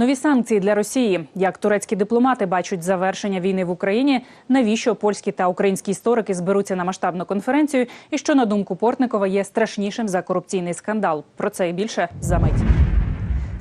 Нові санкції для Росії. Як турецькі дипломати бачать завершення війни в Україні, навіщо польські та українські історики зберуться на масштабну конференцію, і що на думку Портникова є страшнішим за корупційний скандал. Про це і більше за мить.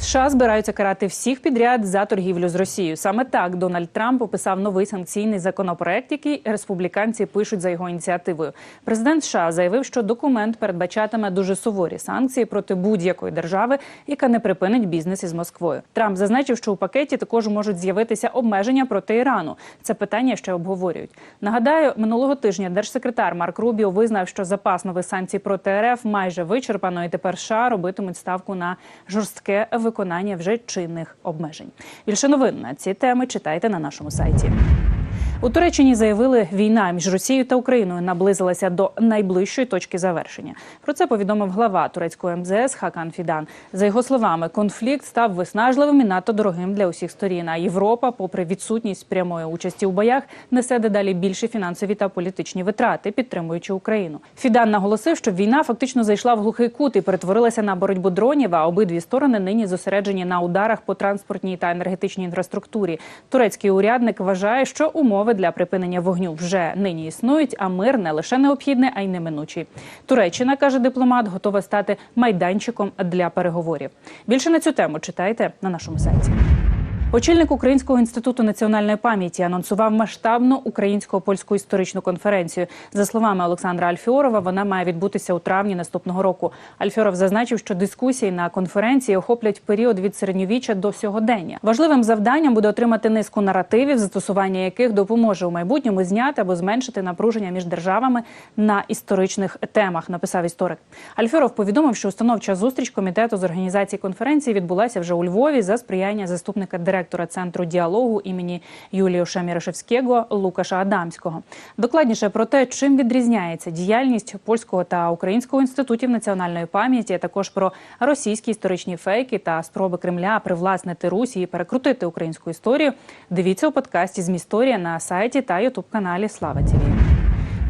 США збираються карати всіх підряд за торгівлю з Росією. Саме так Дональд Трамп описав новий санкційний законопроект, який республіканці пишуть за його ініціативою. Президент США заявив, що документ передбачатиме дуже суворі санкції проти будь-якої держави, яка не припинить бізнес із Москвою. Трамп зазначив, що у пакеті також можуть з'явитися обмеження проти Ірану. Це питання ще обговорюють. Нагадаю, минулого тижня держсекретар Марк Рубіо визнав, що запас нових санкцій проти РФ майже вичерпано, і тепер США робитимуть ставку на жорстке виконання вже чинних обмежень. Більше новин на ці теми читайте на нашому сайті. У Туреччині заявили, війна між Росією та Україною наблизилася до найближчої точки завершення. Про це повідомив глава турецького МЗС Хакан Фідан. За його словами, конфлікт став виснажливим і надто дорогим для усіх сторін. А Європа, попри відсутність прямої участі у боях, несе дедалі більші фінансові та політичні витрати, підтримуючи Україну. Фідан наголосив, що війна фактично зайшла в глухий кут і перетворилася на боротьбу дронів. А обидві сторони нині зосереджені на ударах по транспортній та енергетичній інфраструктурі. Турецький урядник вважає, що умови для припинення вогню вже нині існують, а мир не лише необхідний, а й неминучий. Туреччина каже дипломат, готова стати майданчиком для переговорів. Більше на цю тему читайте на нашому сайті. Очільник Українського інституту національної пам'яті анонсував масштабну українсько-польську історичну конференцію. За словами Олександра Альфіорова, вона має відбутися у травні наступного року. Альфіоров зазначив, що дискусії на конференції охоплять період від середньовіччя до сьогодення. Важливим завданням буде отримати низку наративів, застосування яких допоможе у майбутньому зняти або зменшити напруження між державами на історичних темах. Написав історик. Альфіоров повідомив, що установча зустріч комітету з організації конференції відбулася вже у Львові за сприяння заступника директора директора центру діалогу імені Юліуша Мірошевського Лукаша Адамського. Докладніше про те, чим відрізняється діяльність польського та українського інститутів національної пам'яті, а також про російські історичні фейки та спроби Кремля привласнити Русі і перекрутити українську історію. Дивіться у подкасті «Змісторія» на сайті та ютуб каналі Слава Тіві.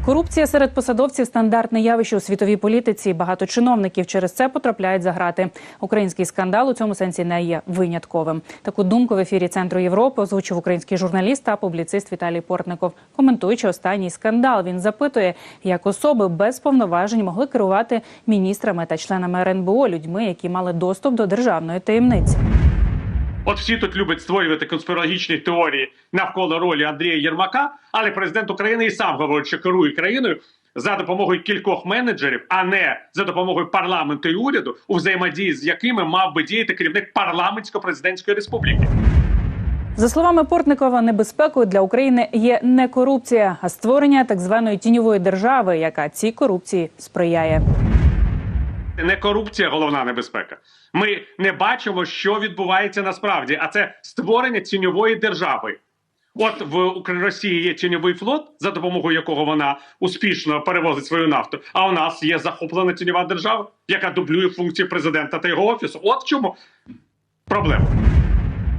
Корупція серед посадовців стандартне явище у світовій політиці. Багато чиновників через це потрапляють за грати. Український скандал у цьому сенсі не є винятковим. Таку думку в ефірі Центру Європи озвучив український журналіст та публіцист Віталій Портников. Коментуючи останній скандал, він запитує, як особи без повноважень могли керувати міністрами та членами РНБО людьми, які мали доступ до державної таємниці. От всі тут люблять створювати конспірологічні теорії навколо ролі Андрія Єрмака, але президент України і сам говорить, що керує країною за допомогою кількох менеджерів, а не за допомогою парламенту і уряду, у взаємодії з якими мав би діяти керівник парламентсько-президентської республіки. За словами Портникова, небезпекою для України є не корупція, а створення так званої тіньової держави, яка цій корупції сприяє. Не корупція головна небезпека. Ми не бачимо, що відбувається насправді, а це створення тіньової держави. От в Росії є тіньовий флот, за допомогою якого вона успішно перевозить свою нафту. А у нас є захоплена тіньова держава, яка дублює функції президента та його офісу. От в чому проблема.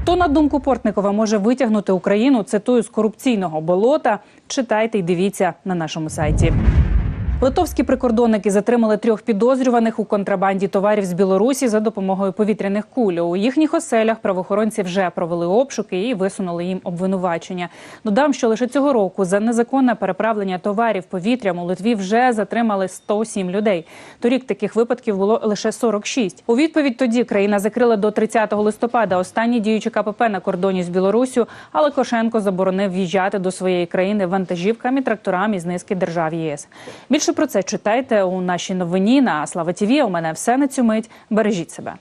Хто, на думку Портникова, може витягнути Україну, цитую з корупційного болота. Читайте і дивіться на нашому сайті. Литовські прикордонники затримали трьох підозрюваних у контрабанді товарів з Білорусі за допомогою повітряних куль. У їхніх оселях правоохоронці вже провели обшуки і висунули їм обвинувачення. Додам, що лише цього року за незаконне переправлення товарів повітрям у Литві вже затримали 107 людей. Торік таких випадків було лише 46. У відповідь тоді країна закрила до 30 листопада останні діючі КПП на кордоні з Білоруссю, а Лукашенко заборонив в'їжджати до своєї країни вантажівками, тракторами з низки держав ЄС. Більше про це читайте у нашій новині на Слава Тіві. У мене все на цю мить. Бережіть себе.